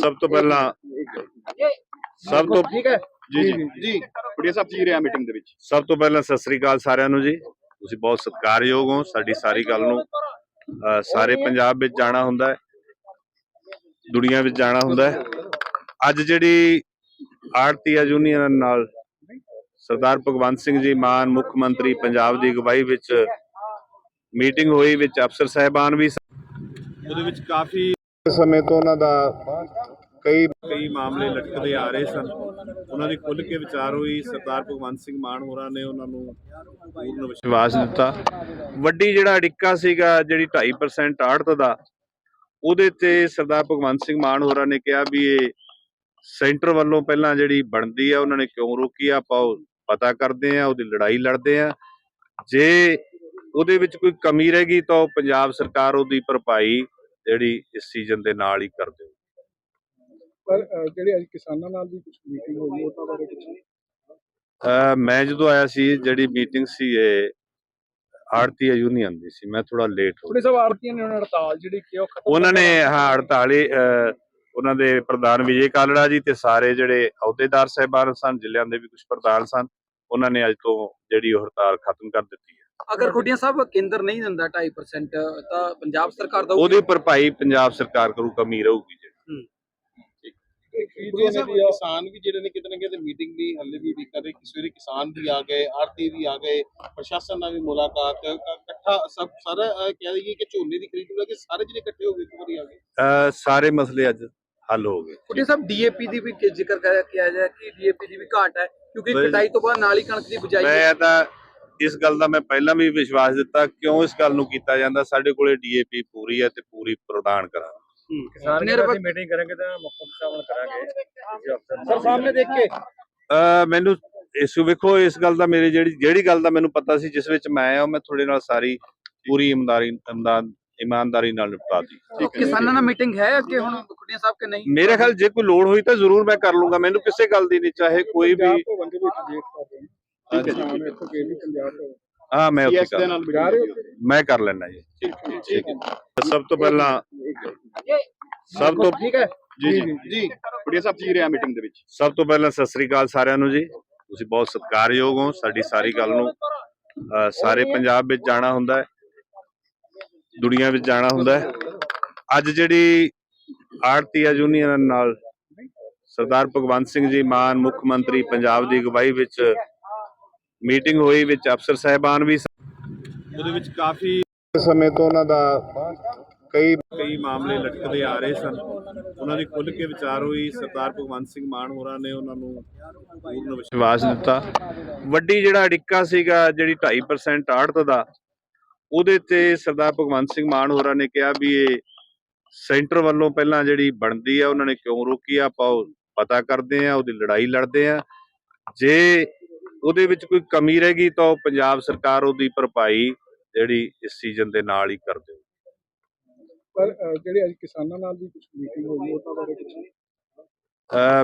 ਸਭ ਤੋਂ ਪਹਿਲਾਂ ਸਭ ਤੋਂ ਠੀਕ ਹੈ। ਜੀ ਜੀ। ਜੀ। ਬੜੀਆ ਸਾਹਿਬ ਕੀ ਰਿਹਾ ਮੀਟਿੰਗ ਦੇ ਵਿੱਚ। ਸਭ ਤੋਂ ਪਹਿਲਾਂ ਸਤਿ ਸ੍ਰੀ ਅਕਾਲ ਸਾਰਿਆਂ ਨੂੰ ਜੀ। ਤੁਸੀਂ ਬਹੁਤ ਸਤਿਕਾਰਯੋਗ ਹੋ ਸਾਡੀ ਸਾਰੀ ਗੱਲ ਨੂੰ। ਸਾਰੇ ਪੰਜਾਬ ਵਿੱਚ ਜਾਣਾ ਹੁੰਦਾ ਹੈ। ਦੁਨੀਆ ਵਿੱਚ ਜਾਣਾ ਹੁੰਦਾ ਹੈ। ਅੱਜ ਜਿਹੜੀ ਆੜਤੀਆ ਯੂਨੀਅਨ ਨਾਲ ਸਰਦਾਰ ਭਗਵੰਤ ਸਿੰਘ ਜੀ ਮਾਨ ਮੁੱਖ ਮੰਤਰੀ ਪੰਜਾਬ ਦੀ ਅਗਵਾਈ ਵਿੱਚ ਮੀਟਿੰਗ ਹੋਈ ਵਿੱਚ ਅਫਸਰ ਸਾਹਿਬਾਨ ਵੀ। ਉਹਦੇ ਵਿੱਚ ਕਾਫੀ ਸਮੇਂ ਤੋਂ ਉਹਨਾਂ ਦਾ ਕਈ ਕਈ ਮਾਮਲੇ ਲਟਕਦੇ ਆ ਰਹੇ ਸਨ। ਉਹਨਾਂ ਦੀ ਖੁੱਲ੍ਹ ਕੇ ਵਿਚਾਰ ਹੋਈ। ਸਰਦਾਰ ਭਗਵੰਤ ਸਿੰਘ ਮਾਨ ਹੋਰਾਂ ਨੇ ਉਹਨਾਂ ਨੂੰ ਪੂਰਨ ਵਿਸ਼ਵਾਸ ਦਿੱਤਾ। ਵੱਡੀ ਜਿਹੜਾ ਅੜਿੱਕਾ ਸੀਗਾ ਜਿਹੜੀ 2.5% ਆੜਤ ਦਾ ਉਹਦੇ ਤੇ ਸਰਦਾਰ ਭਗਵੰਤ ਸਿੰਘ ਮਾਨ ਹੋਰਾਂ ਨੇ ਕਿਹਾ ਵੀ ਇਹ ਸੈਂਟਰ ਵੱਲੋਂ ਪਹਿਲਾਂ ਜਿਹੜੀ ਬਣਦੀ ਆ ਉਹਨਾਂ ਨੇ ਕਿਉਂ ਰੋਕੀ? ਆ ਆਪਾਂ ਉਹ ਪਤਾ ਕਰਦੇ ਆ ਉਹਦੀ ਲੜਾਈ ਲੜਦੇ ਆ। ਜੇ ਉਹਦੇ ਵਿੱਚ ਕੋਈ ਕਮੀ ਰਹਿ ਗਈ ਤਾਂ ਉਹ ਪੰਜਾਬ ਸਰਕਾਰ ਉਹਦੀ ਭਰਪਾਈ ਜਿਹੜੀ ਇਸ ਸੀਜ਼ਨ ਦੇ ਨਾਲ ਹੀ ਕਰ ਦੇਵੇ ਪਰ ਜਿਹੜੇ ਅੱਜ ਕਿਸਾਨਾਂ ਨਾਲ ਵੀ ਕੁਝ ਮੀਟਿੰਗ ਹੋਈ ਉਹਨਾਂ ਬਾਰੇ ਕੁਝ ਮੈਂ ਜਦੋਂ ਆਇਆ ਸੀ ਜਿਹੜੀ ਮੀਟਿੰਗ ਸੀ ਇਹ ਆੜਤੀਆ ਯੂਨੀਅਨ ਦੀ ਸੀ ਮੈਂ ਥੋੜਾ ਲੇਟ ਹੋ ਥੋੜੇ ਸਭ ਆੜਤੀਆਂ ਨੇ ਹੜਤਾਲ ਜਿਹੜੀ ਕਿ ਉਹ ਖਤਮ ਉਹਨਾਂ ਨੇ ਹਾਂ 48 ਅਹ, ਉਹਨਾਂ ਦੇ ਪ੍ਰਧਾਨ ਵਿਜੇ ਕਾਲੜਾ ਜੀ ਤੇ ਸਾਰੇ ਜਿਹੜੇ ਅਹੁਦੇਦਾਰ ਸਹਿਬਾਨ ਸਨ ਜ਼ਿਲ੍ਹਿਆਂ ਦੇ ਵੀ ਕੁਝ ਪ੍ਰਧਾਨ ਸਨ ਉਹਨਾਂ ਨੇ ਅੱਜ ਤੋਂ ਜਿਹੜੀ ਉਹ ਹੜਤਾਲ ਖਤਮ ਕਰ ਦਿੱਤੀ ਹੈ। ਅਗਰ ਖੁੱਡੀਆਂ ਸਾਹਿਬ ਕੇਂਦਰ ਨਹੀਂ ਦਿੰਦਾ 2.5% ਤਾਂ ਪੰਜਾਬ ਸਰਕਾਰ ਦਾ ਉਹਦੀ ਭਰਪਾਈ ਪੰਜਾਬ ਸਰਕਾਰ ਕਰੂ ਕਮੀ ਰਹੂਗੀ ਸਾਹਿਬ ਕਿਸਾਨ ਵੀ ਜਿਹੜੇ ਨੇ ਕਿਤੇ ਨਾ ਕਿਤੇ ਮੀਟਿੰਗ ਦੀ ਹੱਲੇ ਵੀ ਉਡੀਕ ਕਰ ਰਹੇ। ਕਿ ਸਵੇਰੇ ਕਿਸਾਨ ਵੀ ਆ ਗਏ ਆਰਤੀ ਵੀ ਆ ਗਏ ਪ੍ਰਸ਼ਾਸਨ ਨਾਲ ਵੀ ਮੁਲਾਕਾਤ ਇਕੱਠਾ ਸਭ ਸਾਰਾ ਕਹਿ ਦਈਏ ਕਿ ਝੋਨੇ ਦੀ ਖਰੀਦ ਨੂੰ ਲੈ ਕੇ ਸਾਰੇ ਜਿਹੜੇ ਇਕੱਠੇ ਹੋ ਗਏ ਇੱਕ ਵਾਰੀ ਆ ਗਏ। ਸਾਰੇ ਮਸਲੇ ਅੱਜ ਹੱਲ ਹੋ ਗਏ। ਖੁੱਡੀਆਂ ਸਾਹਿਬ ਡੀਏਪੀ ਦੀ ਵੀ ਜ਼ਿਕਰ ਕਰਿਆ ਜਾਏ ਕਿ ਡੀਏਪੀ ਦੀ ਵੀ ਘਾਟ ਹੈ ਕਿਉਂਕਿ। ਕਟਾਈ ਤੋਂ ਬਾਅਦ ਨਾਲ ਹੀ ਕਣਕ ਦੀ ਬਿਜਾਈ ਹੈ। ਮੈਂ ਤਾਂ ਇਸ ਗੱਲ ਦਾ ਮੈਂ ਪਹਿਲਾਂ ਵੀ ਵਿਸ਼ਵਾਸ ਦਿੱਤਾ ਕਿਉਂ ਇਸ ਗੱਲ ਨੂੰ ਕੀਤਾ ਜਾਂਦਾ? ਸਾਡੇ ਕੋਲੇ ਡੀਏਪੀ ਪੂਰੀ ਹੈ ਤੇ ਪੂਰੀ ਪ੍ਰਦਾਨ ਕਰਾਂਗੇ। ਕਿਸਾਨ ਨਿਰਭਰ- ਅਸੀਂ ਮੀਟਿੰਗ ਕਰਾਂਗੇ ਤਾਂ ਮੁੱਖ ਮੰਤਰੀ ਸਾਹਿਬ ਨਾਲ ਕਰਾਂਗੇ ਸਰ ਸਾਹਮਣੇ ਦੇਖ ਕੇ। ਅਹ ਮੈਨੂੰ ਇਸ ਵੇਖੋ ਇਸ ਗੱਲ ਦਾ ਮੇਰੇ ਜਿਹੜੀ ਜਿਹੜੀ ਗੱਲ ਦਾ ਮੈਨੂੰ ਪਤਾ ਸੀ ਜਿਸ ਵਿੱਚ ਮੈਂ ਆ ਮੈਂ ਤੁਹਾਡੇ ਨਾਲ ਸਾਰੀ ਪੂਰੀ ਇਮਾਨਦਾਰੀ ਇਮਦਾਦ ਇਮਾਨਦਾਰੀ ਨਾਲ ਨਿਪਟਾ ਦੀ ਤਾਂ ਕਿਸਾਨਾਂ ਨਾਲ ਮੀਟਿੰਗ ਹੈ ਅੱਗੇ ਹੁਣ ਖੁੱਡੀਆਂ ਸਾਹਿਬ ਕਿ ਨਹੀਂ? ਮੇਰੇ ਖਿਆਲ ਜੇ ਕੋਈ ਲੋੜ ਹੋਈ ਤਾਂ ਜ਼ਰੂਰ ਮੈਂ ਕਰ ਲੂੰਗਾ ਮੈਨੂੰ ਕਿਸੇ ਗੱਲ ਦੀ ਨਹੀਂ ਚਾਹੇ ਕੋਈ ਵੀ ਹਾਂ ਠੀਕ ਹੈ ਜੀ। ਸ਼ਾਮ ਇੱਥੋਂ ਗਏ ਵੀ ਪੰਜਾਬ ਤੋਂ ਹਾਂ ਮੈਂ ਉੱਥੇ ਸੀਐਸ ਦੇ ਕਰ ਨਾਲ ਜਾ ਰਹੇ ਮੈਂ ਕਰ ਲੈਣਾ ਜੀ। ਠੀਕ ਹੈ ਸਭ ਤੋਂ ਪਹਿਲਾਂ ਸਭ ਤੋਂ ਠੀਕ ਹੈ? ਜੀ ਜੀ। ਜੀ ਬੜੀਆ ਸਾਹਿਬ ਕੀ ਰਿਹਾ ਮੀਟਿੰਗ ਦੇ ਵਿੱਚ। ਸਭ ਤੋਂ ਪਹਿਲਾਂ ਸਤਿ ਸ੍ਰੀ ਅਕਾਲ ਸਾਰਿਆਂ ਨੂੰ ਜੀ। ਤੁਸੀਂ ਬਹੁਤ ਸਤਿਕਾਰਯੋਗ ਹੋ ਸਾਡੀ ਸਾਰੀ ਗੱਲ ਨੂੰ। ਅਹ, ਸਾਰੇ ਪੰਜਾਬ ਵਿੱਚ ਜਾਣਾ ਹੁੰਦਾ ਹੈ। ਦੁਨੀਆ ਵਿੱਚ ਜਾਣਾ ਹੁੰਦਾ ਹੈ। ਅੱਜ ਜਿਹੜੀ ਆੜਤੀਆ ਯੂਨੀਅਨ ਨਾਲ ਸਰਦਾਰ ਭਗਵੰਤ ਸਿੰਘ ਜੀ ਮਾਨ ਮੁੱਖ ਮੰਤਰੀ ਪੰਜਾਬ ਦੀ ਅਗਵਾਈ ਵਿੱਚ ਮੀਟਿੰਗ ਹੋਈ ਵਿੱਚ ਅਫਸਰ ਸਾਹਿਬਾਨ ਵੀ। ਉਹਦੇ ਵਿੱਚ ਕਾਫੀ ਸਮੇਂ ਤੋਂ ਉਹਨਾਂ ਦਾ ਕਈ ਕਈ ਮਾਮਲੇ ਲਟਕਦੇ ਆ ਰਹੇ ਸਨ। ਉਹਨਾਂ ਦੀ ਖੁੱਲ੍ਹ ਕੇ ਵਿਚਾਰ ਹੋਈ। ਸਰਦਾਰ ਭਗਵੰਤ ਸਿੰਘ ਮਾਨ ਹੋਰਾਂ ਨੇ ਉਹਨਾਂ ਨੂੰ ਪੂਰਨ ਵਿਸ਼ਵਾਸ ਦਿੱਤਾ। ਵੱਡੀ ਜਿਹੜਾ ਅੜਿੱਕਾ ਸੀਗਾ ਜਿਹੜੀ 2.5% ਆੜਤ ਦਾ ਉਹਦੇ ਤੇ ਸਰਦਾਰ ਭਗਵੰਤ ਸਿੰਘ ਮਾਨ ਹੋਰਾਂ ਨੇ ਕਿਹਾ ਵੀ ਇਹ ਸੈਂਟਰ ਵੱਲੋਂ ਪਹਿਲਾਂ ਜਿਹੜੀ ਬਣਦੀ ਆ ਉਹਨਾਂ ਨੇ ਕਿਉਂ ਰੋਕੀ ਆ? ਆਪਾਂ ਉਹ ਪਤਾ ਕਰਦੇ ਆ ਉਹਦੀ ਲੜਾਈ ਲੜਦੇ ਆ। ਜੇ ਉਹਦੇ ਵਿੱਚ ਕੋਈ ਕਮੀ ਰਹਿ ਗਈ ਤਾਂ ਪੰਜਾਬ ਸਰਕਾਰ ਉਹਦੀ ਭਰਪਾਈ ਜਿਹੜੀ ਇਸ ਸੀਜ਼ਨ ਦੇ ਨਾਲ ਹੀ ਕਰ ਦੇਵੇ ਪਰ ਜਿਹੜੇ ਅੱਜ ਕਿਸਾਨਾਂ ਨਾਲ ਵੀ ਕੁਝ ਮੀਟਿੰਗ ਹੋਈ ਉਹਨਾਂ ਬਾਰੇ ਕੁਝ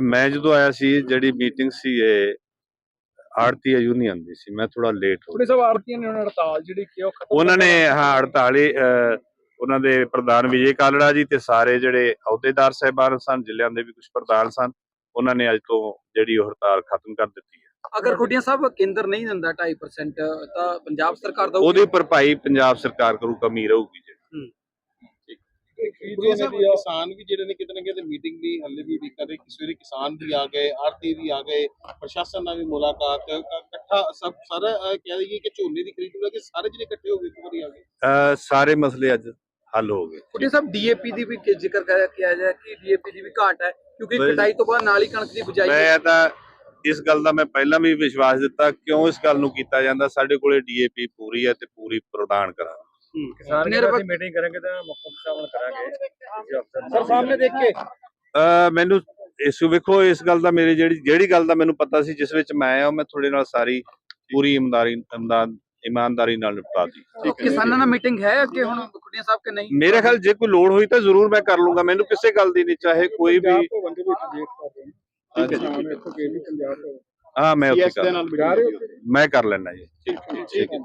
ਮੈਂ ਜਦੋਂ ਆਇਆ ਸੀ ਜਿਹੜੀ ਮੀਟਿੰਗ ਸੀ ਇਹ ਆੜਤੀਆ ਯੂਨੀਅਨ ਦੀ ਸੀ ਮੈਂ ਥੋੜਾ ਲੇਟ ਹੋ ਗਿਆ ਸਭ ਆੜਤੀਆਂ ਨੇ ਉਹਨਾਂ ਹੜਤਾਲ ਜਿਹੜੀ ਕਿ ਉਹ ਖਤਮ ਉਹਨਾਂ ਨੇ ਹਾਂ 48 ਅਹ, ਉਹਨਾਂ ਦੇ ਪ੍ਰਧਾਨ ਵਿਜੇ ਕਾਲੜਾ ਜੀ ਤੇ ਸਾਰੇ ਜਿਹੜੇ ਅਹੁਦੇਦਾਰ ਸਹਿਬਾਨ ਸਨ ਜ਼ਿਲ੍ਹਿਆਂ ਦੇ ਵੀ ਕੁਝ ਪ੍ਰਧਾਨ ਸਨ ਉਹਨਾਂ ਨੇ ਅੱਜ ਤੋਂ ਜਿਹੜੀ ਉਹ ਹੜਤਾਲ ਖਤਮ ਕਰ ਦਿੱਤੀ ਹੈ। ਅਗਰ ਖੁੱਡੀਆਂ ਸਾਹਿਬ ਕੇਂਦਰ ਨਹੀਂ ਦਿੰਦਾ 2.5% ਤਾਂ ਪੰਜਾਬ ਸਰਕਾਰ ਦਾ ਉਹਦੀ ਭਰਪਾਈ ਪੰਜਾਬ ਸਰਕਾਰ ਕਰੂ ਕਮੀ ਰਹੂਗੀ ਸਾਹਿਬ ਕਿਸਾਨ ਵੀ ਜਿਹੜੇ ਨੇ ਕਿਤੇ ਨਾ ਕਿਤੇ ਮੀਟਿੰਗ ਦੀ ਹੱਲੇ ਵੀ ਉਡੀਕ ਕਰ ਰਹੇ ਕਿਸਾਨ ਵੀ ਆ ਗਏ ਆਰਤੀ ਵੀ ਆ ਗਏ ਪ੍ਰਸ਼ਾਸਨ ਨਾਲ ਵੀ ਮੁਲਾਕਾਤ ਇਕੱਠਾ ਸਭ ਸਾਰਾ ਕਹਿ ਦਈਏ ਕਿ ਝੋਨੇ ਦੀ ਖਰੀਦ ਨੂੰ ਲੈ ਕੇ ਸਾਰੇ ਜਿਹੜੇ ਇਕੱਠੇ ਹੋ ਗਏ ਇੱਕ ਵਾਰੀ ਆ ਗਏ। ਸਾਰੇ ਮਸਲੇ ਅੱਜ ਹੱਲ ਹੋ ਗਏ। ਖੁੱਡੀਆਂ ਸਾਹਿਬ ਡੀਏਪੀ ਦੀ ਵੀ ਜ਼ਿਕਰ ਕਰਿਆ ਕਿ ਡੀਏਪੀ ਦੀ ਵੀ ਘਾਟ ਹੈ ਕਿਉਂਕਿ। ਕਟਾਈ ਤੋਂ ਬਾਅਦ ਨਾਲ ਹੀ ਕਣਕ ਦੀ ਬਿਜਾਈ ਹੈ। ਮੈਂ ਤਾਂ ਇਸ ਗੱਲ ਦਾ ਮੈਂ ਪਹਿਲਾਂ ਵੀ ਵਿਸ਼ਵਾਸ ਦਿੱਤਾ ਕਿਉਂ ਇਸ ਗੱਲ ਨੂੰ ਕੀਤਾ ਜਾਂਦਾ? ਸਾਡੇ ਕੋਲੇ ਡੀਏਪੀ ਪੂਰੀ ਹੈ ਤੇ ਪੂਰੀ ਪ੍ਰਦਾਨ ਕਰਾਂਗੇ। ਕਿਸਾਨ ਨਿਰਭਰ- ਅਸੀਂ ਮੀਟਿੰਗ ਕਰਾਂਗੇ ਤਾਂ ਮੁੱਖ ਮੰਤਰੀ ਸਾਹਿਬ ਨਾਲ ਕਰਾਂਗੇ ਸਰ ਸਾਹਮਣੇ ਦੇਖ ਕੇ। ਅਹ ਮੈਨੂੰ ਇਸ ਵੇਖੋ ਇਸ ਗੱਲ ਦਾ ਮੇਰੇ ਜਿਹੜੀ ਜਿਹੜੀ ਗੱਲ ਦਾ ਮੈਨੂੰ ਪਤਾ ਸੀ ਜਿਸ ਵਿੱਚ ਮੈਂ ਆ ਮੈਂ ਤੁਹਾਡੇ ਨਾਲ ਸਾਰੀ ਪੂਰੀ ਇਮਾਨਦਾਰੀ ਇਮਦਾਦ ਇਮਾਨਦਾਰੀ ਨਾਲ ਨਿਪਟਾ ਦੀ ਤਾਂ ਕਿਸਾਨਾਂ ਨਾਲ ਮੀਟਿੰਗ ਹੈ ਅੱਗੇ ਹੁਣ ਖੁੱਡੀਆਂ ਸਾਹਿਬ ਕਿ ਨਹੀਂ? ਮੇਰੇ ਖਿਆਲ ਜੇ ਕੋਈ ਲੋੜ ਹੋਈ ਤਾਂ ਜ਼ਰੂਰ ਮੈਂ ਕਰ ਲੂੰਗਾ ਮੈਨੂੰ ਕਿਸੇ ਗੱਲ ਦੀ ਨਹੀਂ ਚਾਹੇ ਕੋਈ ਵੀ ਕਰ ਠੀਕ ਹਾਂ ਹੈ ਜੀ, ਸ਼ਾਮ ਠੀਕ ਹੈ। ਇੱਥੋਂ ਗਏ ਵੀ ਪੰਜਾਬ ਤੋਂ। ਹਾਂ ਮੈਂ ਉੱਥੇ ਸੀਐਸ ਦੇ ਕਰ ਨਾਲ ਜਾ ਰਹੇ ਹੋ ਮੈਂ ਕਰ ਲੈਣਾ ਜੀ। ਠੀਕ ਠੀਕ ਠੀਕ ਹੈ।